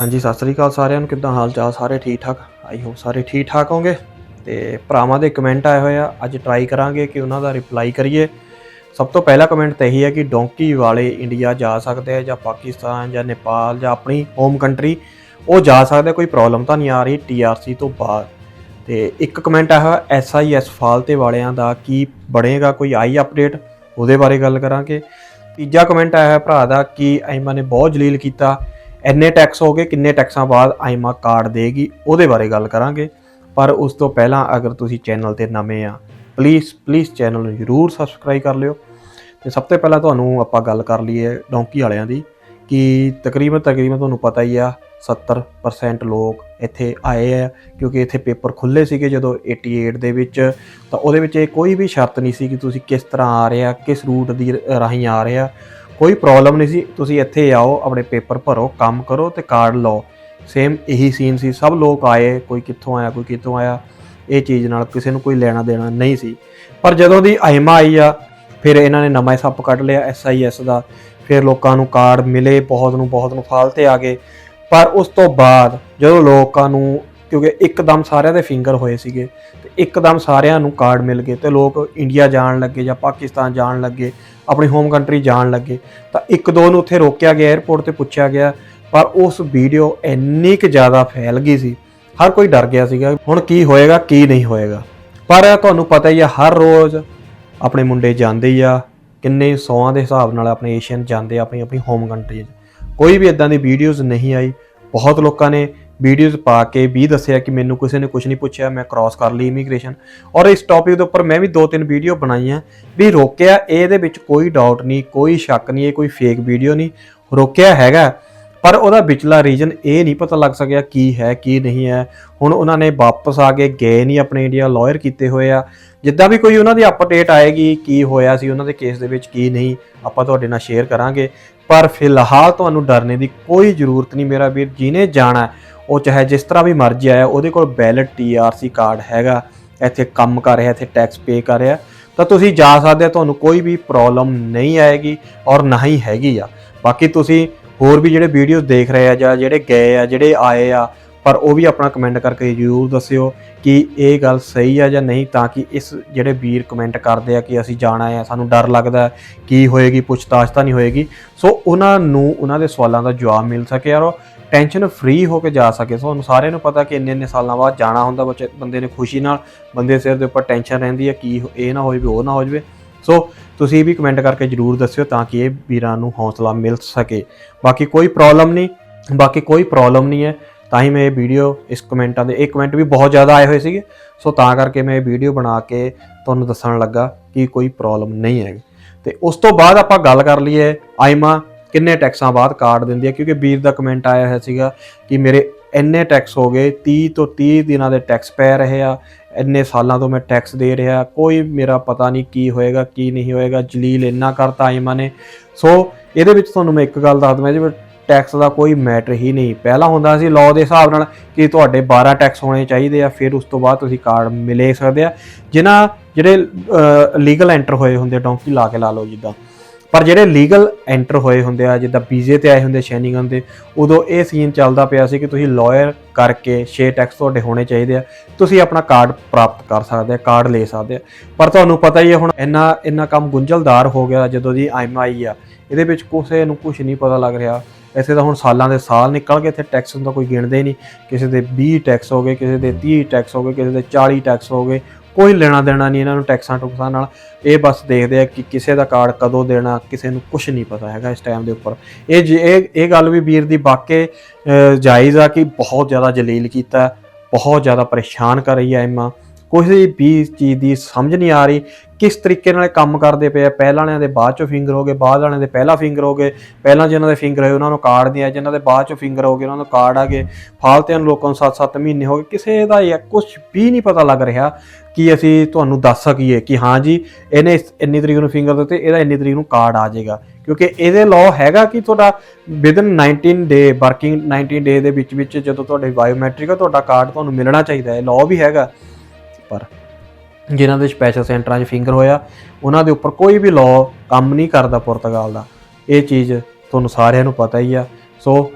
ਹਾਂਜੀ, ਸਤਿ ਸ੍ਰੀ ਅਕਾਲ ਸਾਰਿਆਂ ਨੂੰ। ਕਿੱਦਾਂ ਹਾਲ ਚਾਲ? ਸਾਰੇ ਠੀਕ ਠਾਕ? ਆਈ ਹੋਪ ਸਾਰੇ ਠੀਕ ਠਾਕ ਹੋਗੇ ਤੇ ਭਰਾਵਾਂ ਦੇ ਕਮੈਂਟ ਆਏ ਹੋਏ ਆ। ਅੱਜ ਟਰਾਈ ਕਰਾਂਗੇ ਕਿ ਉਹਨਾਂ ਦਾ ਰਿਪਲਾਈ ਕਰੀਏ। ਸਭ ਤੋਂ ਪਹਿਲਾ ਕਮੈਂਟ ਤਾਂ ਇਹੀ ਹੈ ਕਿ ਡੋਂਕੀ ਵਾਲੇ ਇੰਡੀਆ ਜਾ ਸਕਦੇ ਆ ਜਾਂ ਪਾਕਿਸਤਾਨ ਜਾਂ ਨੇਪਾਲ ਜਾਂ ਆਪਣੀ ਹੋਮ ਕੰਟਰੀ ਉਹ ਜਾ ਸਕਦੇ ਕੋਈ ਪ੍ਰੋਬਲਮ ਤਾਂ ਨਹੀਂ ਆ ਰਹੀ ਟੀਆਰਸੀ ਤੋਂ ਬਾਅਦ ਤੇ ਇੱਕ ਕਮੈਂਟ ਆਇਆ ਐਸਆਈਐਸ ਫਾਲਤੇ ਵਾਲਿਆਂ ਦਾ ਕੀ ਬਣੇਗਾ? ਕੋਈ ਆਈ ਅਪਡੇਟ ਉਹਦੇ ਬਾਰੇ ਗੱਲ ਕਰਾਂਗੇ। ਤੀਜਾ ਕਮੈਂਟ ਆਇਆ ਹੈ ਭਰਾ ਦਾ ਕਿ ਐਮਾ ਨੇ ਬਹੁਤ ਜਲੀਲ ਕੀਤਾ। ਇੰਨੇ ਟੈਕਸ ਹੋ ਗਏ, ਕਿੰਨੇ ਟੈਕਸਾਂ ਬਾਅਦ ਆਈਮਾ ਕਾਰਡ ਦੇਗੀ, ਉਹਦੇ ਬਾਰੇ ਗੱਲ ਕਰਾਂਗੇ। ਪਰ ਉਸ ਤੋਂ ਪਹਿਲਾਂ ਅਗਰ ਤੁਸੀਂ ਚੈਨਲ ਤੇ ਨਵੇਂ ਆ ਪਲੀਜ਼ ਪਲੀਜ਼ ਚੈਨਲ ਨੂੰ ਜਰੂਰ ਸਬਸਕ੍ਰਾਈਬ ਕਰ ਲਿਓ। ਤੇ ਸਭ ਤੋਂ ਪਹਿਲਾਂ ਤੁਹਾਨੂੰ ਆਪਾਂ ਗੱਲ ਕਰ ਲਈਏ ਡੌਂਕੀ ਵਾਲਿਆਂ ਦੀ, ਕਿ ਤਕਰੀਬਨ ਤਕਰੀਬਨ ਤੁਹਾਨੂੰ ਪਤਾ ਹੀ ਆ 70% ਲੋਕ ਇੱਥੇ ਆਏ ਆ, ਕਿਉਂਕਿ ਇੱਥੇ ਪੇਪਰ ਖੁੱਲੇ ਸੀਗੇ ਜਦੋਂ 88 ਦੇ ਵਿੱਚ। ਤਾਂ ਉਹਦੇ ਵਿੱਚ ਇਹ ਕੋਈ ਵੀ ਸ਼ਰਤ ਨਹੀਂ ਸੀ ਕਿ ਤੁਸੀਂ ਕਿਸ ਤਰ੍ਹਾਂ ਆ ਰਹੇ ਆ, ਕਿਸ ਰੂਟ ਦੀ ਰਾਹੀਂ ਆ ਰਹੇ ਆ। ਕੋਈ ਪ੍ਰੋਬਲਮ ਨਹੀਂ ਸੀ। ਤੁਸੀਂ ਇੱਥੇ ਆਓ, ਆਪਣੇ ਪੇਪਰ ਭਰੋ, ਕੰਮ ਕਰੋ ਤੇ ਕਾਰਡ ਲਓ। ਸੇਮ ਇਹੀ ਸੀਨ ਸੀ। ਸਭ ਲੋਕ ਆਏ, ਕੋਈ ਕਿੱਥੋਂ ਆਇਆ, ਕੋਈ ਕਿੱਥੋਂ ਆਇਆ। ਇਹ ਚੀਜ਼ ਨਾਲ ਕਿਸੇ ਨੂੰ ਕੋਈ ਲੈਣਾ ਦੇਣਾ ਨਹੀਂ ਸੀ। ਪਰ ਜਦੋਂ ਦੀ ਅਹਿਮਾ ਆਈ ਆ, ਫਿਰ ਇਹਨਾਂ ਨੇ ਨਵਾਂ ਸੱਪ ਕੱਢ ਲਿਆ ਐਸਆਈਐਸ ਦਾ। ਫਿਰ ਲੋਕਾਂ ਨੂੰ ਕਾਰਡ ਮਿਲੇ, ਬਹੁਤ ਨੂੰ ਬਹੁਤ ਨੂੰ ਫਾਲਤੇ ਆ ਗਏ। ਪਰ ਉਸ ਤੋਂ ਬਾਅਦ ਜਦੋਂ ਲੋਕਾਂ ਨੂੰ, ਕਿਉਂਕਿ ਇੱਕਦਮ ਸਾਰਿਆਂ ਦੇ ਫਿੰਗਰ ਹੋਏ ਸੀਗੇ, ਤੇ ਇੱਕਦਮ ਸਾਰਿਆਂ ਨੂੰ ਕਾਰਡ ਮਿਲ ਗਏ ਤੇ ਲੋਕ ਇੰਡੀਆ ਜਾਣ ਲੱਗੇ ਜਾਂ ਪਾਕਿਸਤਾਨ ਜਾਣ ਲੱਗੇ। ਆਪਣੀ ਹੋਮ ਕੰਟਰੀ ਜਾਣ ਲੱਗੇ। ਤਾਂ ਇੱਕ ਦੋ ਨੂੰ ਉੱਥੇ ਰੋਕਿਆ ਗਿਆ 에ਅਰਪੋਰਟ ਤੇ ਪੁੱਛਿਆ ਗਿਆ, ਪਰ ਉਸ ਵੀਡੀਓ ਇੰਨੀ ਕੁ ਜ਼ਿਆਦਾ ਫੈਲ ਗਈ ਸੀ। ਹਰ ਕੋਈ ਡਰ ਗਿਆ ਸੀਗਾ, ਹੁਣ ਕੀ ਹੋਏਗਾ, ਕੀ ਨਹੀਂ ਹੋਏਗਾ। ਪਰ ਤੁਹਾਨੂੰ ਪਤਾ ਹੀ ਆ, ਹਰ ਰੋਜ਼ ਆਪਣੇ ਮੁੰਡੇ ਜਾਂਦੇ ਹੀ ਆ, ਕਿੰਨੇ ਸੌਆਂ ਦੇ ਹਿਸਾਬ ਨਾਲ ਆਪਣੇ ਏਸ਼ੀਅਨ ਜਾਂਦੇ ਆਪਣੀ ਆਪਣੀ ਹੋਮ ਕੰਟਰੀ 'ਚ। ਕੋਈ ਵੀ ਇਦਾਂ ਦੀ ਵੀਡੀਓਜ਼ ਨਹੀਂ ਆਈ। ਬਹੁਤ ਲੋਕਾਂ ਨੇ ਵੀਡੀਓਜ਼ ਪਾ ਕੇ ਵੀ ਦੱਸਿਆ ਕਿ ਮੈਨੂੰ ਕਿਸੇ ਨੇ ਕੁਝ ਨਹੀਂ ਪੁੱਛਿਆ, ਮੈਂ ਕ੍ਰਾਸ ਕਰ ਲਈ ਇਮੀਗ੍ਰੇਸ਼ਨ ਔਰ ਇਸ ਟੌਪਿਕ ਦੇ ਉੱਪਰ ਮੈਂ ਵੀ ਦੋ ਤਿੰਨ ਵੀਡੀਓ ਬਣਾਈਆਂ ਵੀ ਰੋਕਿਆ, ਇਹਦੇ ਵਿੱਚ ਕੋਈ ਡਾਊਟ ਨਹੀਂ, ਕੋਈ ਸ਼ੱਕ ਨਹੀਂ, ਇਹ ਕੋਈ ਫੇਕ ਵੀਡੀਓ ਨਹੀਂ, ਰੋਕਿਆ ਹੈਗਾ। ਪਰ ਉਹਦਾ ਵਿਚਲਾ ਰੀਜਨ ਇਹ ਨਹੀਂ ਪਤਾ ਲੱਗ ਸਕਿਆ ਕੀ ਹੈ, ਕੀ ਨਹੀਂ ਹੈ। ਹੁਣ ਉਹਨਾਂ ਨੇ ਵਾਪਸ ਆ ਕੇ ਗਏ ਨਹੀਂ, ਆਪਣੇ ਇੰਡੀਆ ਲਾਇਰ ਕੀਤੇ ਹੋਏ ਆ। ਜਿੱਦਾਂ ਵੀ ਕੋਈ ਉਹਨਾਂ ਦੀ ਅਪਡੇਟ ਆਏਗੀ, ਕੀ ਹੋਇਆ ਸੀ, ਉਹਨਾਂ ਦੇ ਕੇਸ ਦੇ ਵਿੱਚ ਕੀ ਨਹੀਂ, ਆਪਾਂ ਤੁਹਾਡੇ ਨਾਲ ਸ਼ੇਅਰ ਕਰਾਂਗੇ। ਪਰ ਫਿਲਹਾਲ ਤੁਹਾਨੂੰ ਡਰਨੇ ਦੀ ਕੋਈ ਜ਼ਰੂਰਤ ਨਹੀਂ ਮੇਰਾ ਵੀਰ, ਜਿਹਨੇ ਜਾਣਾ ਉਹ ਚਾਹੇ ਜਿਸ ਤਰ੍ਹਾਂ ਵੀ ਮਰਜ਼ੀ ਆਇਆ, ਉਹਦੇ ਕੋਲ ਵੈਲਿਡ ਟੀਆਰਸੀ ਕਾਰਡ ਹੈਗਾ, ਇੱਥੇ ਕੰਮ ਕਰ ਰਿਹਾ, ਇੱਥੇ ਟੈਕਸ ਪੇ ਕਰ ਰਿਹਾ, ਤਾਂ ਤੁਸੀਂ ਜਾ ਸਕਦੇ ਹੋ, ਤੁਹਾਨੂੰ ਕੋਈ ਵੀ ਪ੍ਰੋਬਲਮ ਨਹੀਂ ਆਏਗੀ ਔਰ ਨਾ ਹੀ ਹੈਗੀ ਆ। ਬਾਕੀ ਤੁਸੀਂ ਹੋਰ ਵੀ ਜਿਹੜੇ ਵੀਡੀਓਜ਼ ਦੇਖ ਰਹੇ ਆ ਜਾਂ ਜਿਹੜੇ ਗਏ ਆ, ਜਿਹੜੇ ਆਏ ਆ ਪਰ ਉਹ ਵੀ ਆਪਣਾ ਕਮੈਂਟ ਕਰਕੇ ਜ਼ਰੂਰ ਦੱਸਿਓ ਕਿ ਇਹ ਗੱਲ ਸਹੀ ਆ ਜਾਂ ਨਹੀਂ, ਤਾਂ ਕਿ ਇਸ ਜਿਹੜੇ ਵੀਰ ਕਮੈਂਟ ਕਰਦੇ ਆ ਕਿ ਅਸੀਂ ਜਾਣਾ ਹੈ ਸਾਨੂੰ ਡਰ ਲੱਗਦਾ ਕੀ ਹੋਏਗੀ, ਪੁੱਛਤਾਛ ਤਾਂ ਨਹੀਂ ਹੋਏਗੀ। ਸੋ ਉਹਨਾਂ ਨੂੰ, ਉਹਨਾਂ ਦੇ ਸਵਾਲਾਂ ਦਾ ਜਵਾਬ ਮਿਲ ਸਕੇ ਔਰ ਟੈਨਸ਼ਨ ਫ੍ਰੀ ਹੋ ਕੇ ਜਾ ਸਕੇ। ਸੋ ਤੁਹਾਨੂੰ ਸਾਰਿਆਂ ਨੂੰ ਪਤਾ ਕਿ ਇੰਨੇ ਇੰਨੇ ਸਾਲਾਂ ਬਾਅਦ ਜਾਣਾ ਹੁੰਦਾ ਬੱਚੇ, ਬੰਦੇ ਨੇ ਖੁਸ਼ੀ ਨਾਲ, ਬੰਦੇ ਸਿਰ ਦੇ ਉੱਪਰ ਟੈਨਸ਼ਨ ਰਹਿੰਦੀ ਹੈ ਕੀ ਇਹ ਨਾ ਹੋ ਜਾਵੇ ਉਹ ਨਾ ਹੋ ਜਾਵੇ। ਸੋ ਤੁਸੀਂ ਵੀ ਕਮੈਂਟ ਕਰਕੇ ਜਰੂਰ ਦੱਸਿਓ ਤਾਂ ਕਿ ਇਹ ਵੀਰਾਂ ਨੂੰ ਹੌਸਲਾ ਮਿਲ ਸਕੇ। ਬਾਕੀ ਕੋਈ ਪ੍ਰੋਬਲਮ ਨਹੀਂ, ਬਾਕੀ ਕੋਈ ਪ੍ਰੋਬਲਮ ਨਹੀਂ ਹੈ। ਤਾਂ ਹੀ ਮੈਂ ਇਹ ਵੀਡੀਓ ਇਸ ਕਮੈਂਟਾਂ ਦੇ ਇਹ ਕਮੈਂਟ ਵੀ ਬਹੁਤ ਜ਼ਿਆਦਾ ਆਏ ਹੋਏ ਸੀਗੇ। ਸੋ ਤਾਂ ਕਰਕੇ ਮੈਂ ਇਹ ਵੀਡੀਓ ਬਣਾ ਕੇ ਤੁਹਾਨੂੰ ਦੱਸਣ ਲੱਗਾ ਕਿ ਕੋਈ ਪ੍ਰੋਬਲਮ ਨਹੀਂ ਹੈਗੀ। ਤੇ ਉਸ ਤੋਂ ਬਾਅਦ ਆਪਾਂ ਗੱਲ ਕਰ ਲਈਏ ਆਈਮਾ ਕਿੰਨੇ ਟੈਕਸਾਂ ਬਾਅਦ ਕਾਰਡ ਦਿੰਦੀ ਹੈ, ਕਿਉਂਕਿ ਵੀਰ ਦਾ ਕਮੈਂਟ ਆਇਆ ਹੋਇਆ ਸੀਗਾ ਕਿ ਮੇਰੇ ਇੰਨੇ ਟੈਕਸ ਹੋ ਗਏ 30 ਤੋਂ 30 ਦਿਨਾਂ ਦੇ ਟੈਕਸ ਪੈ ਰਹੇ ਆ, ਇੰਨੇ ਸਾਲਾਂ ਤੋਂ ਮੈਂ ਟੈਕਸ ਦੇ ਰਿਹਾ, ਕੋਈ ਮੇਰਾ ਪਤਾ ਨਹੀਂ ਕੀ ਹੋਏਗਾ, ਕੀ ਨਹੀਂ ਹੋਏਗਾ, ਜਲੀਲ ਇੰਨਾ ਕਰਤਾ ਆਈਮਾ ਨੇ। ਸੋ ਇਹਦੇ ਵਿੱਚ ਤੁਹਾਨੂੰ ਮੈਂ ਇੱਕ ਗੱਲ ਦੱਸ ਦਵਾਂ ਜੀ ਟੈਕਸ ਦਾ ਕੋਈ ਮੈਟਰ ਹੀ ਨਹੀਂ। ਪਹਿਲਾਂ ਹੁੰਦਾ ਸੀ ਲਾਅ ਦੇ ਹਿਸਾਬ ਨਾਲ ਕਿ ਤੁਹਾਡੇ 12 ਟੈਕਸ ਹੋਣੇ ਚਾਹੀਦੇ ਆ, ਫਿਰ ਉਸ ਤੋਂ ਬਾਅਦ ਤੁਸੀਂ ਕਾਰਡ ਮਿਲੇ ਸਕਦੇ ਆ। ਜਿਨ੍ਹਾਂ, ਜਿਹੜੇ ਲੀਗਲ ਐਂਟਰ ਹੋਏ ਹੁੰਦੇ ਡੌਂਕੀ ਲਾ ਕੇ ਲਾ ਲਓ ਜਿੱਦਾਂ। ਪਰ ਜਿਹੜੇ ਲੀਗਲ ਐਂਟਰ ਹੋਏ ਹੁੰਦੇ ਆ, ਜਿੱਦਾਂ ਵੀਜ਼ੇ ਤੇ ਆਏ ਹੁੰਦੇ ਸ਼ੈਨਿੰਗਨ ਦੇ, ਉਦੋਂ ਇਹ ਸੀਨ ਚੱਲਦਾ ਪਿਆ ਸੀ ਕਿ ਤੁਸੀਂ ਲਾਇਰ ਕਰਕੇ 6 ਟੈਕਸ ਤੁਹਾਡੇ ਹੋਣੇ ਚਾਹੀਦੇ ਆ। ਤੁਸੀਂ ਆਪਣਾ ਕਾਰਡ ਪ੍ਰਾਪਤ ਕਰ ਸਕਦੇ ਆ ਕਾਰਡ ਲੈ ਸਕਦੇ ਆ। ਪਰ ਤੁਹਾਨੂੰ ਪਤਾ ਹੀ ਹੈ ਹੁਣ ਇੰਨਾ ਇੰਨਾ ਕੰਮ ਗੁੰਝਲਦਾਰ ਹੋ ਗਿਆ ਜਦੋਂ ਦੀ ਆਈਮ ਆਈ ਆ। ਇਹਦੇ ਵਿੱਚ ਕਿਸੇ ਨੂੰ ਕੁਝ ਨਹੀਂ ਪਤਾ ਲੱਗ ਰਿਹਾ। ਇੱਥੇ ਤਾਂ ਹੁਣ ਸਾਲਾਂ ਦੇ ਸਾਲ ਨਿਕਲ ਗਏ, ਇੱਥੇ ਟੈਕਸ ਦਾ ਕੋਈ ਗਿਣਦੇ ਹੀ ਨਹੀਂ। ਕਿਸੇ ਦੇ 20 ਟੈਕਸ ਹੋ ਗਏ, ਕਿਸੇ ਦੇ 30 ਟੈਕਸ ਹੋ ਗਏ, ਕਿਸੇ ਦੇ 40 ਟੈਕਸ ਹੋ ਗਏ, ਕੋਈ ਲੈਣਾ ਦੇਣਾ ਨਹੀਂ ਇਹਨਾਂ ਨੂੰ ਟੈਕਸਾਂ ਟੁਕਸਾਂ ਨਾਲ। ਇਹ ਬਸ ਦੇਖਦੇ ਆ ਕਿ ਕਿਸੇ ਦਾ ਕਾਰਡ ਕਦੋਂ ਦੇਣਾ, ਕਿਸੇ ਨੂੰ ਕੁਝ ਨਹੀਂ ਪਤਾ ਹੈਗਾ ਇਸ ਟਾਈਮ ਦੇ ਉੱਪਰ। ਇਹ ਜੇ- ਇਹ ਇਹ ਗੱਲ ਵੀ ਵੀਰ ਦੀ ਵਾਕੇ ਜਾਇਜ਼ ਆ ਕਿ ਬਹੁਤ ਜ਼ਿਆਦਾ ਜਲੀਲ ਕੀਤਾ, ਬਹੁਤ ਜ਼ਿਆਦਾ ਪਰੇਸ਼ਾਨ ਕਰ ਰਹੀ ਹੈ ਇਮਾ ਕੋਈ ਵੀ ਚੀਜ਼ ਦੀ ਸਮਝ ਨਹੀਂ ਆ ਰਹੀ, ਕਿਸ ਤਰੀਕੇ ਨਾਲ ਕੰਮ ਕਰਦੇ ਪਏ ਆ? ਪਹਿਲਾਂ ਵਾਲਿਆਂ ਦੇ ਬਾਅਦ ਚੋਂ ਫਿੰਗਰ ਹੋ ਗਏ, ਬਾਅਦ ਵਾਲਿਆਂ ਦੇ ਪਹਿਲਾਂ ਫਿੰਗਰ ਹੋ ਗਏ। ਪਹਿਲਾਂ ਜਿਹਨਾਂ ਦੇ ਫਿੰਗਰ ਹੋਏ, ਉਹਨਾਂ ਨੂੰ ਕਾਰਡ ਨਹੀਂ ਆਇਆ ਜਿਹਨਾਂ ਦੇ ਬਾਅਦ ਚੋਂ ਫਿੰਗਰ ਹੋ ਗਏ, ਉਹਨਾਂ ਨੂੰ ਕਾਰਡ ਆ ਗਏ। ਫਾਲਤਿਆਂ ਨੂੰ ਲੋਕਾਂ ਨੂੰ 7-7 ਮਹੀਨੇ ਹੋ ਗਏ, ਕਿਸੇ ਦਾ ਇਹ ਕੁਝ ਵੀ ਨਹੀਂ ਪਤਾ ਲੱਗ ਰਿਹਾ ਕਿ ਅਸੀਂ ਤੁਹਾਨੂੰ ਦੱਸ ਸਕੀਏ ਕਿ ਹਾਂ ਜੀ, ਇਹਨੇ ਇਸ- ਇੰਨੀ ਤਰੀਕ ਨੂੰ ਫਿੰਗਰ ਦਿੱਤੇ, ਇਹਦਾ ਇੰਨੀ ਤਰੀਕ ਨੂੰ ਕਾਰਡ ਆ ਜਾਏਗਾ। ਕਿਉਂਕਿ ਇਹਦੇ ਲਾਅ ਹੈਗਾ ਕਿ ਤੁਹਾਡਾ ਵਿਦਨ 19 ਡੇ ਵਰਕਿੰਗ 19 ਡੇ ਦੇ ਵਿੱਚ ਵਿੱਚ ਜਦੋਂ ਤੁਹਾਡੇ ਬਾਇਓਮੈਟ੍ਰਿਕ ਆ, ਤੁਹਾਡਾ ਕਾਰਡ ਤੁਹਾਨੂੰ ਮਿਲਣਾ ਚਾਹੀਦਾ ਹੈ। ਲਾਅ ਵੀ ਹੈਗਾ। ਪਰ ਜਿਨ੍ਹਾਂ ਦੇ ਸਪੈਸ਼ਲ ਸੈਂਟਰਾਂ 'ਚ ਫਿੰਗਰ ਹੋਇਆ, ਉਹਨਾਂ ਦੇ ਉੱਪਰ ਕੋਈ ਵੀ ਲਾਅ ਕੰਮ ਨਹੀਂ ਕਰਦਾ ਪੁਰਤਗਾਲ ਦਾ। ਇਹ ਚੀਜ਼ ਤੁਹਾਨੂੰ ਸਾਰਿਆਂ ਨੂੰ ਪਤਾ ਹੀ ਆ। ਸੋ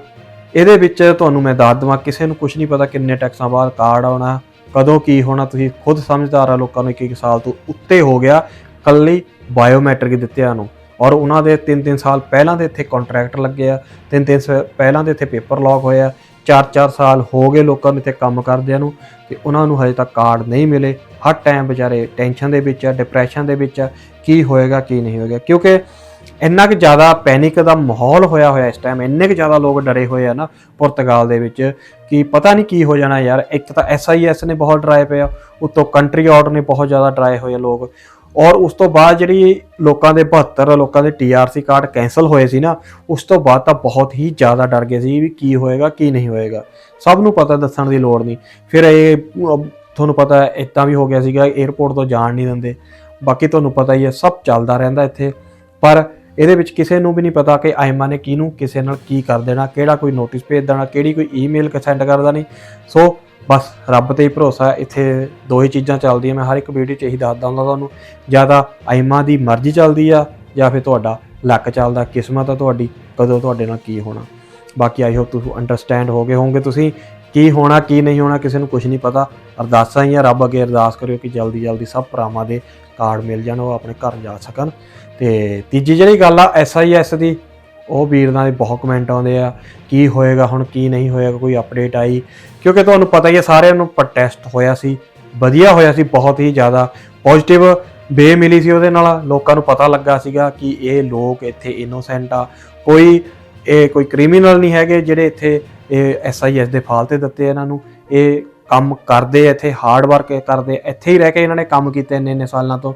ਇਹਦੇ ਵਿੱਚ ਤੁਹਾਨੂੰ ਮੈਂ ਦੱਸ ਦਵਾਂ, ਕਿਸੇ ਨੂੰ ਕੁਝ ਨਹੀਂ ਪਤਾ ਕਿੰਨੇ ਟੈਕਸਾਂ ਬਾਅਦ ਕਾਰਡ ਆਉਣਾ, ਕਦੋਂ ਕੀ ਹੋਣਾ, ਤੁਸੀਂ ਖੁਦ ਸਮਝਦਾਰ ਆ ਲੋਕਾਂ ਨੂੰ ਇੱਕ ਇੱਕ ਸਾਲ ਤੋਂ ਉੱਤੇ ਹੋ ਗਿਆ ਕੱਲੀ ਬਾਇਓਮੈਟ੍ਰਿਕ ਦਿੱਤਿਆਂ ਨੂੰ। ਔਰ ਉਹਨਾਂ ਦੇ 3-3 ਸਾਲ ਪਹਿਲਾਂ ਦੇ ਇੱਥੇ ਕੰਟਰੈਕਟ ਲੱਗੇ ਆ 3-3 ਸਾਲ ਪਹਿਲਾਂ ਦੇ ਇੱਥੇ ਪੇਪਰ ਲੌਕ ਹੋਇਆ 4-4 ਸਾਲ ਹੋ ਗਏ ਲੋਕਾਂ ਨੂੰ ਇੱਥੇ ਕੰਮ ਕਰਦਿਆਂ ਨੂੰ ਤੇ ਉਹਨਾਂ ਨੂੰ ਹਜੇ ਤੱਕ ਕਾਰਡ ਨਹੀਂ ਮਿਲੇ। ਹਰ ਟਾਈਮ ਵਿਚਾਰੇ ਟੈਨਸ਼ਨ ਦੇ ਵਿੱਚ ਆ ਡਿਪਰੈਸ਼ਨ ਦੇ ਵਿੱਚ ਆ, ਕੀ ਹੋਏਗਾ, ਕੀ ਨਹੀਂ ਹੋਏਗਾ। ਕਿਉਂਕਿ ਇੰਨਾ ਕਿ ਜ਼ਿਆਦਾ ਪੈਨਿਕ ਦਾ ਮਾਹੌਲ ਹੋਇਆ ਹੋਇਆ ਇਸ ਟਾਈਮ ਇੰਨੇ ਕਿ ਜ਼ਿਆਦਾ ਲੋਕ ਡਰੇ ਹੋਏ ਆ ਨਾ ਪੁਰਤਗਾਲ ਦੇ ਵਿੱਚ ਕਿ ਪਤਾ ਨਹੀਂ ਕੀ ਹੋ ਜਾਣਾ ਯਾਰ। ਇੱਕ ਤਾਂ ਐਸਆਈਐਸ ਨੇ ਬਹੁਤ ਡਰਾਏ ਪਿਆ ਉਤੋਂ ਕੰਟਰੀ ਆਰਡਰ ਨੇ ਬਹੁਤ ਜ਼ਿਆਦਾ ਡਰਾਏ ਹੋਏ ਆ ਲੋਕ। ਔਰ ਉਸ ਤੋਂ ਬਾਅਦ ਜਿਹੜੀ ਲੋਕਾਂ ਦੇ 72 ਲੋਕਾਂ ਦੇ ਟੀਆਰਸੀ ਕਾਰਡ ਕੈਨਸਲ ਹੋਏ ਸੀ ਨਾ, ਉਸ ਤੋਂ ਬਾਅਦ ਤਾਂ ਬਹੁਤ ਹੀ ਜ਼ਿਆਦਾ ਡਰ ਗਏ ਸੀ ਵੀ ਕੀ ਹੋਏਗਾ, ਕੀ ਨਹੀਂ ਹੋਏਗਾ। ਸਭ ਨੂੰ ਪਤਾ ਦੱਸਣ ਦੀ ਲੋੜ ਨਹੀਂ। ਫਿਰ ਇਹ ਤੁਹਾਨੂੰ ਪਤਾ ਇਦਾਂ ਵੀ ਹੋ ਗਿਆ ਸੀਗਾ 에어ਪੋਰਟ ਤੋਂ ਜਾਣ ਨਹੀਂ ਦਿੰਦੇ। ਬਾਕੀ ਤੁਹਾਨੂੰ ਪਤਾ ਹੀ ਹੈ, ਸਭ ਚੱਲਦਾ ਰਹਿੰਦਾ ਇੱਥੇ। ਪਰ ਇਹਦੇ ਵਿੱਚ ਕਿਸੇ ਨੂੰ ਵੀ ਨਹੀਂ ਪਤਾ ਕਿ ਆਇਮਾ ਨੇ ਕਿਹਨੂੰ, ਕਿਸੇ ਨਾਲ ਕੀ ਕਰ ਦੇਣਾ, ਕਿਹੜਾ ਕੋਈ ਨੋਟਿਸ ਭੇਜ ਦੇਣਾ, ਕਿਹੜੀ ਕੋਈ ਈਮੇਲ ਸੈਂਡ ਕਰ ਦੇਣੀ। ਸੋ ਬਸ ਰੱਬ ਤੇ ਹੀ ਭਰੋਸਾ ਇੱਥੇ ਦੋ ਹੀ ਚੀਜ਼ਾਂ ਚੱਲਦੀਆਂ, ਮੈਂ ਹਰ ਇੱਕ ਵੀਡੀਓ 'ਚ ਇਹੀ ਦੱਸਦਾ ਹੁੰਦਾ ਤੁਹਾਨੂੰ, ਜਾਂ ਤਾਂ ਆਇਮਾ ਦੀ ਮਰਜ਼ੀ ਚੱਲਦੀ ਆ, ਜਾਂ ਫਿਰ ਤੁਹਾਡਾ ਲੱਕ ਚੱਲਦਾ, ਕਿਸਮਤ ਆ ਤੁਹਾਡੀ, ਕਦੋਂ ਤੁਹਾਡੇ ਨਾਲ ਕੀ ਹੋਣਾ। ਬਾਕੀ ਆਈ ਹੋਪ ਤੁਸੀਂ ਅੰਡਰਸਟੈਂਡ ਹੋ ਗਏ ਹੋਵੋਗੇ ਤੁਸੀਂ, ਕੀ ਹੋਣਾ, ਕੀ ਨਹੀਂ ਹੋਣਾ, ਕਿਸੇ ਨੂੰ ਕੁਝ ਨਹੀਂ ਪਤਾ। ਅਰਦਾਸਾਂ ਹੀ ਆ, ਰੱਬ ਅੱਗੇ ਅਰਦਾਸ ਕਰਿਓ ਕਿ ਜਲਦੀ ਜਲਦੀ ਸਭ ਭਰਾਵਾਂ ਦੇ ਕਾਰਡ ਮਿਲ ਜਾਣ, ਉਹ ਆਪਣੇ ਘਰ ਜਾ ਸਕਣ। ਤੇ ਤੀਜੀ ਜਿਹੜੀ ਗੱਲ ਆ ਐਸਆਈਐਸ ਦੀ ਉਹ ਵੀਰਾਂ ਦੇ ਬਹੁਤ ਕਮੈਂਟ ਆਉਂਦੇ ਆ, ਕੀ ਹੋਏਗਾ ਹੁਣ, ਕੀ ਨਹੀਂ ਹੋਏਗਾ, ਕੋਈ ਅਪਡੇਟ ਆਈ। ਕਿਉਂਕਿ ਤੁਹਾਨੂੰ ਪਤਾ ਹੀ ਹੈ ਸਾਰਿਆਂ ਨੂੰ ਪ੍ਰੋਟੈਸਟ ਹੋਇਆ ਸੀ, ਵਧੀਆ ਹੋਇਆ ਸੀ, ਬਹੁਤ ਹੀ ਜ਼ਿਆਦਾ ਪੋਜ਼ਿਟਿਵ ਬੇ ਮਿਲੀ ਸੀ ਉਹਦੇ ਨਾਲ, ਲੋਕਾਂ ਨੂੰ ਪਤਾ ਲੱਗਾ ਸੀਗਾ ਕਿ ਇਹ ਲੋਕ ਇੱਥੇ ਇਨੋਸੈਂਟ ਆ। ਕੋਈ, ਇਹ ਕੋਈ ਕ੍ਰਿਮੀਨਲ ਨਹੀਂ ਹੈਗੇ ਜਿਹੜੇ ਇੱਥੇ, ਇਹ ਐਸਆਈਐਸ ਦੇ ਫਾਲਤੇ ਦਿੱਤੇ ਇਹਨਾਂ ਨੂੰ। ਇਹ ਕੰਮ ਕਰਦੇ ਇੱਥੇ ਹਾਰਡ ਵਰਕ ਕਰਦੇ ਇੱਥੇ ਹੀ ਰਹਿ ਕੇ ਇਹਨਾਂ ਨੇ ਕੰਮ ਕੀਤੇ ਇੰਨੇ ਇੰਨੇ ਸਾਲਾਂ ਤੋਂ।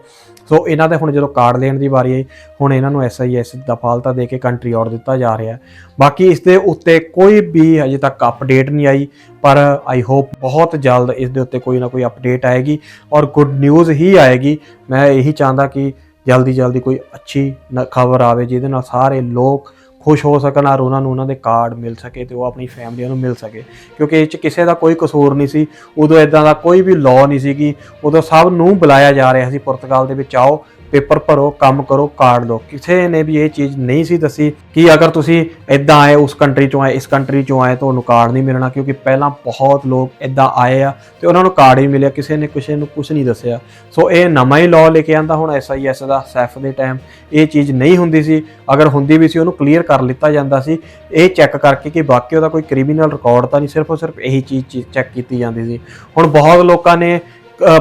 ਸੋ ਇਹਨਾਂ ਦੇ ਹੁਣ ਜਦੋਂ ਕਾਰਡ ਲੈਣ ਦੀ ਵਾਰੀ ਆਈ, ਹੁਣ ਇਹਨਾਂ ਨੂੰ ਐਸਆਈਐਸ ਦਾ ਫਾਲਤਾ ਦੇ ਕੇ ਕੰਟਰੀ ਆਰਡਰ ਦਿੱਤਾ ਜਾ ਰਿਹਾ ਬਾਕੀ ਇਸ ਦੇ ਉੱਤੇ ਕੋਈ ਵੀ ਅਜੇ ਤੱਕ ਅਪਡੇਟ ਨਹੀਂ ਆਈ, ਪਰ ਆਈ ਹੋਪ ਬਹੁਤ ਜਲਦ ਇਸ ਦੇ ਉੱਤੇ ਕੋਈ ਨਾ ਕੋਈ ਅਪਡੇਟ ਆਏਗੀ ਔਰ ਗੁੱਡ ਨਿਊਜ਼ ਹੀ ਆਏਗੀ। ਮੈਂ ਇਹੀ ਚਾਹੁੰਦਾ ਕਿ ਜਲਦੀ ਜਲਦੀ ਕੋਈ ਅੱਛੀ ਖਬਰ ਆਵੇ ਜਿਹਦੇ ਨਾਲ ਸਾਰੇ ਲੋਕ ਖੁਸ਼ ਹੋ ਸਕਣ ਔਰ ਉਹਨਾਂ ਨੂੰ ਉਹਨਾਂ ਦੇ ਕਾਰਡ ਮਿਲ ਸਕੇ ਤੇ ਉਹ ਆਪਣੀ ਫੈਮਲੀਆਂ ਨੂੰ ਮਿਲ ਸਕੇ। ਕਿਉਂਕਿ ਇਹ ਚ ਕਿਸੇ ਦਾ ਕੋਈ ਕਸੂਰ ਨਹੀਂ ਸੀ। ਉਦੋਂ ਇਦਾਂ ਦਾ ਕੋਈ ਵੀ ਲਾਅ ਨਹੀਂ ਸੀਗੀ। ਉਦੋਂ ਸਭ ਨੂੰ ਬੁਲਾਇਆ ਜਾ ਰਿਹਾ ਸੀ। ਪੁਰਤਗਾਲ ਦੇ ਵਿੱਚ ਆਓ। ਪੇਪਰ ਭਰੋ, ਕੰਮ ਕਰੋ, ਕਾਰਡ ਲਓ। ਕਿਸੇ ਨੇ ਵੀ ਇਹ ਚੀਜ਼ ਨਹੀਂ ਸੀ ਦੱਸੀ ਕਿ ਅਗਰ ਤੁਸੀਂ ਇਦਾਂ ਆਏ ਉਸ ਕੰਟਰੀ ਚੋਂ ਆਏ, ਇਸ ਕੰਟਰੀ ਚੋਂ ਆਏ, ਤੁਹਾਨੂੰ ਕਾਰਡ ਨਹੀਂ ਮਿਲਣਾ, ਕਿਉਂਕਿ ਪਹਿਲਾਂ ਬਹੁਤ ਲੋਕ ਇਦਾਂ ਆਏ ਆ ਤੇ ਉਹਨਾਂ ਨੂੰ ਕਾਰਡ ਹੀ ਮਿਲਿਆ, ਕਿਸੇ ਨੇ ਕਿਸੇ ਨੂੰ ਕੁਝ ਨਹੀਂ ਦੱਸਿਆ। ਸੋ ਇਹ ਨਵਾਂ ਹੀ ਲਾਅ ਲੈ ਕੇ ਆਂਦਾ ਹੁਣ ਐਸਆਈਐਸ ਦਾ, ਸੈਫ ਦੇ ਟਾਈਮ ਇਹ ਚੀਜ਼ ਨਹੀਂ ਹੁੰਦੀ ਸੀ। ਅਗਰ ਹੁੰਦੀ ਵੀ ਸੀ, ਉਹਨੂੰ ਕਲੀਅਰ ਕਰ ਲਿੱਤਾ ਜਾਂਦਾ ਸੀ। ਇਹ ਚੈੱਕ ਕਰਕੇ ਕਿ ਬਾਕੀ ਉਹਦਾ ਕੋਈ ਕ੍ਰਿਮੀਨਲ ਰਿਕਾਰਡ ਤਾਂ ਨਹੀਂ ਸਿਰਫ ਉਹ ਸਿਰਫ ਇਹੀ ਚੀਜ਼ ਚੈੱਕ ਕੀਤੀ ਜਾਂਦੀ ਸੀ। ਹੁਣ ਬਹੁਤ ਲੋਕਾਂ ਨੇ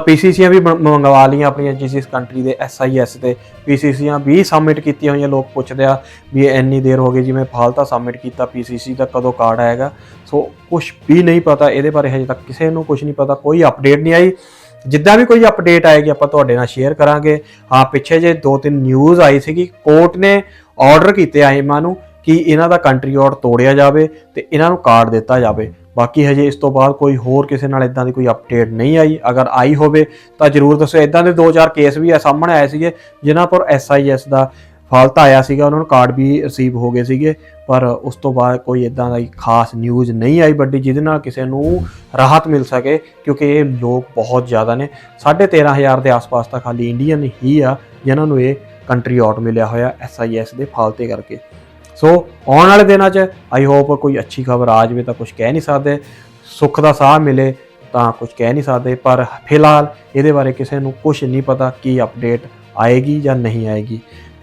ਪੀਸੀਸੀਆਂ ਵੀ ਮ- ਮੰਗਵਾ ਲਈਆਂ ਆਪਣੀਆਂ ਜਿਸ ਕੰਟਰੀ ਦੇ ਐਸਆਈਐਸ ਤੇ। ਪੀਸੀਸੀਆਂ ਵੀ ਸਬਮਿਟ ਕੀਤੀਆਂ ਹੋਈਆਂ, ਲੋਕ ਪੁੱਛਦੇ ਆ ਵੀ ਇਹ ਇੰਨੀ ਦੇਰ ਹੋ ਗਈ, ਜਿਵੇਂ ਫਾਲਤਾ ਸਬਮਿਟ ਕੀਤਾ ਪੀਸੀਸੀ ਦਾ ਕਦੋਂ ਕਾਰਡ ਆਏਗਾ? ਸੋ ਕੁਝ ਵੀ ਨਹੀਂ ਪਤਾ, ਇਹਦੇ ਬਾਰੇ ਹਜੇ ਤੱਕ ਕਿਸੇ ਨੂੰ ਕੁਝ ਨਹੀਂ ਪਤਾ, ਕੋਈ ਅਪਡੇਟ ਨਹੀਂ ਆਈ। ਜਿੱਦਾਂ ਵੀ ਕੋਈ ਅਪਡੇਟ ਆਏਗੀ, ਆਪਾਂ ਤੁਹਾਡੇ ਨਾਲ ਸ਼ੇਅਰ ਕਰਾਂਗੇ। ਹਾਂ, ਪਿੱਛੇ ਜੇ ਦੋ ਤਿੰਨ ਨਿਊਜ਼ ਆਈ ਸੀਗੀ ਕੋਰਟ ਨੇ ਆਰਡਰ ਕੀਤੇ ਆਇਮਾ ਨੂੰ ਕਿ ਇਹਨਾਂ ਦਾ ਕੰਟਰੀ ਆਰਡਰ ਤੋੜਿਆ ਜਾਵੇ ਤੇ ਇਹਨਾਂ ਨੂੰ ਕਾਰਡ ਦਿੱਤਾ ਜਾਵੇ। ਬਾਕੀ ਹਜੇ ਇਸ ਤੋਂ ਬਾਅਦ ਕੋਈ ਹੋਰ ਕਿਸੇ ਨਾਲ ਇਦਾਂ ਦੀ ਕੋਈ ਅਪਡੇਟ ਨਹੀਂ ਆਈ। ਅਗਰ ਆਈ ਹੋਵੇ ਤਾਂ ਜਰੂਰ ਦੱਸੋ ਇਦਾਂ ਦੇ ਦੋ ਚਾਰ ਕੇਸ ਵੀ ਆ ਸਾਹਮਣੇ ਆਏ ਸੀਗੇ, ਜਿਨ੍ਹਾਂ ਪਰ ਐਸਆਈਐਸ ਦਾ ਫਾਲਤਾ ਆਇਆ ਸੀਗਾ। ਉਹਨਾਂ ਨੂੰ ਕਾਰਡ ਵੀ ਰਿਸੀਵ ਹੋ ਗਏ ਸੀਗੇ, ਪਰ ਉਸ ਤੋਂ ਬਾਅਦ ਕੋਈ ਇਦਾਂ ਦੀ ਖਾਸ ਨਿਊਜ਼ ਨਹੀਂ ਆਈ ਵੱਡੀ, ਜਿਹਦੇ ਨਾਲ ਕਿਸੇ ਨੂੰ ਰਾਹਤ ਮਿਲ ਸਕੇ, ਕਿਉਂਕਿ ਇਹ ਲੋਕ ਬਹੁਤ ਜ਼ਿਆਦਾ ਨੇ। 13500 ਦੇ ਆਸ-ਪਾਸ ਤਾਂ ਖਾਲੀ ਇੰਡੀਅਨ ਹੀ ਆ, ਜਿਨ੍ਹਾਂ ਨੂੰ ਇਹ ਕੰਟਰੀ ਆਊਟ ਮਿਲਿਆ ਹੋਇਆ ਐਸਆਈਐਸ ਦੇ ਫਾਲਤੇ ਕਰਕੇ। ਸੋ ਆਉਣ ਵਾਲੇ ਦਿਨਾਂ 'ਚ ਆਈ ਹੋਪ ਕੋਈ ਅੱਛੀ ਖਬਰ ਆ ਜਾਵੇ ਤਾਂ ਕੁਝ ਕਹਿ ਨਹੀਂ ਸਕਦੇ। ਸੁੱਖ ਦਾ ਸਾਹ ਮਿਲੇ ਤਾਂ ਕੁਝ ਕਹਿ ਨਹੀਂ ਸਕਦੇ, ਪਰ ਫਿਲਹਾਲ ਇਹਦੇ ਬਾਰੇ ਕਿਸੇ ਨੂੰ ਕੁਝ ਨਹੀਂ ਪਤਾ ਕੀ ਅਪਡੇਟ ਆਏਗੀ ਜਾਂ ਨਹੀਂ ਆਏਗੀ।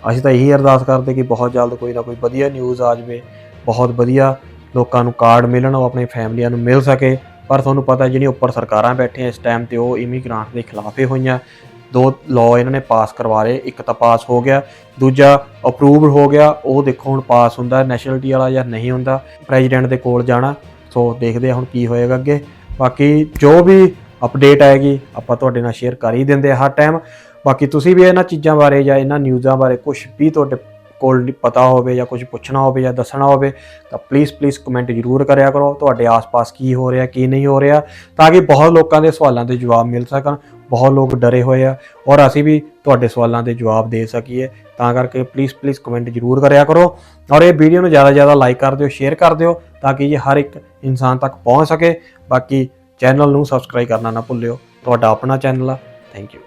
ਅਸੀਂ ਤਾਂ ਇਹੀ ਅਰਦਾਸ ਕਰਦੇ ਕਿ ਬਹੁਤ ਜਲਦ ਕੋਈ ਨਾ ਕੋਈ ਵਧੀਆ ਨਿਊਜ਼ ਆ ਜਾਵੇ, ਬਹੁਤ ਵਧੀਆ ਲੋਕਾਂ ਨੂੰ ਕਾਰਡ ਮਿਲਣ, ਉਹ ਆਪਣੀ ਫੈਮਲੀਆਂ ਨੂੰ ਮਿਲ ਸਕੇ। ਪਰ ਤੁਹਾਨੂੰ ਪਤਾ ਜਿਹੜੀਆਂ ਉੱਪਰ ਸਰਕਾਰਾਂ ਬੈਠੀਆਂ ਇਸ ਟਾਈਮ ਤੇ ਉਹ ਇਮੀਗ੍ਰਾਂਟ ਦੇ ਖਿਲਾਫ ਹੀ ਹੋਈਆਂ। ਦੋ ਲਾਅ ਇਹਨਾਂ ਨੇ ਪਾਸ ਕਰਵਾ ਲਏ, ਇੱਕ ਤਾਂ ਪਾਸ ਹੋ ਗਿਆ, ਦੂਜਾ ਅਪਰੂਵਡ ਹੋ ਗਿਆ, ਉਹ ਦੇਖੋ ਹੁਣ ਪਾਸ ਹੁੰਦਾ ਨੈਸ਼ਨਲਿਟੀ ਵਾਲਾ ਜਾਂ ਨਹੀਂ ਹੁੰਦਾ ਪ੍ਰੈਜ਼ੀਡੈਂਟ ਦੇ ਕੋਲ ਜਾਣਾ, ਸੋ ਦੇਖਦੇ ਆ ਹੁਣ ਕੀ ਹੋਏਗਾ ਅੱਗੇ। ਬਾਕੀ ਜੋ ਵੀ ਅਪਡੇਟ ਆਏਗੀ, ਆਪਾਂ ਤੁਹਾਡੇ ਨਾਲ ਸ਼ੇਅਰ ਕਰ ਹੀ ਦਿੰਦੇ ਆ ਹਰ ਟਾਈਮ ਬਾਕੀ ਤੁਸੀਂ ਵੀ ਇਹਨਾਂ ਚੀਜ਼ਾਂ ਬਾਰੇ ਜਾਂ ਇਹਨਾਂ ਨਿਊਜ਼ਾਂ ਬਾਰੇ ਕੁਝ ਵੀ ਤੁਹਾਡੇ ਕੋਲ ਪਤਾ ਹੋਵੇ ਜਾਂ ਕੁਝ ਪੁੱਛਣਾ ਹੋਵੇ ਜਾਂ ਦੱਸਣਾ ਹੋਵੇ, ਤਾਂ ਪਲੀਜ਼ ਪਲੀਜ਼ ਕਮੈਂਟ ਜ਼ਰੂਰ ਕਰਿਆ ਕਰੋ, ਤੁਹਾਡੇ ਆਸ-ਪਾਸ ਕੀ ਹੋ ਰਿਹਾ, ਕੀ ਨਹੀਂ ਹੋ ਰਿਹਾ, ਤਾਂ ਕਿ ਬਹੁਤ ਲੋਕਾਂ ਦੇ ਸਵਾਲਾਂ ਦੇ ਜਵਾਬ ਮਿਲ ਸਕਣ। ਬਹੁਤ ਲੋਕ ਡਰੇ ਹੋਏ ਆ ਔਰ ਅਸੀਂ ਵੀ ਤੁਹਾਡੇ ਸਵਾਲਾਂ ਦੇ ਜਵਾਬ ਦੇ ਸਕੀਏ। ਤਾਂ ਕਰਕੇ ਪਲੀਜ਼ ਪਲੀਜ਼ ਕਮੈਂਟ ਜ਼ਰੂਰ ਕਰਿਆ ਕਰੋ ਔਰ ਇਹ ਵੀਡੀਓ ਨੂੰ ਜ਼ਿਆਦਾ ਜ਼ਿਆਦਾ ਲਾਈਕ ਕਰ ਦਿਓ ਸ਼ੇਅਰ ਕਰ ਦਿਓ ਤਾਂ ਕਿ ਇਹ ਹਰ ਇੱਕ ਇਨਸਾਨ ਤੱਕ ਪਹੁੰਚ ਸਕੇ। ਬਾਕੀ ਚੈਨਲ ਨੂੰ ਸਬਸਕ੍ਰਾਈਬ ਕਰਨਾ ਨਾ ਭੁੱਲਿਓ। ਤੁਹਾਡਾ ਆਪਣਾ ਚੈਨਲ ਆ। Thank you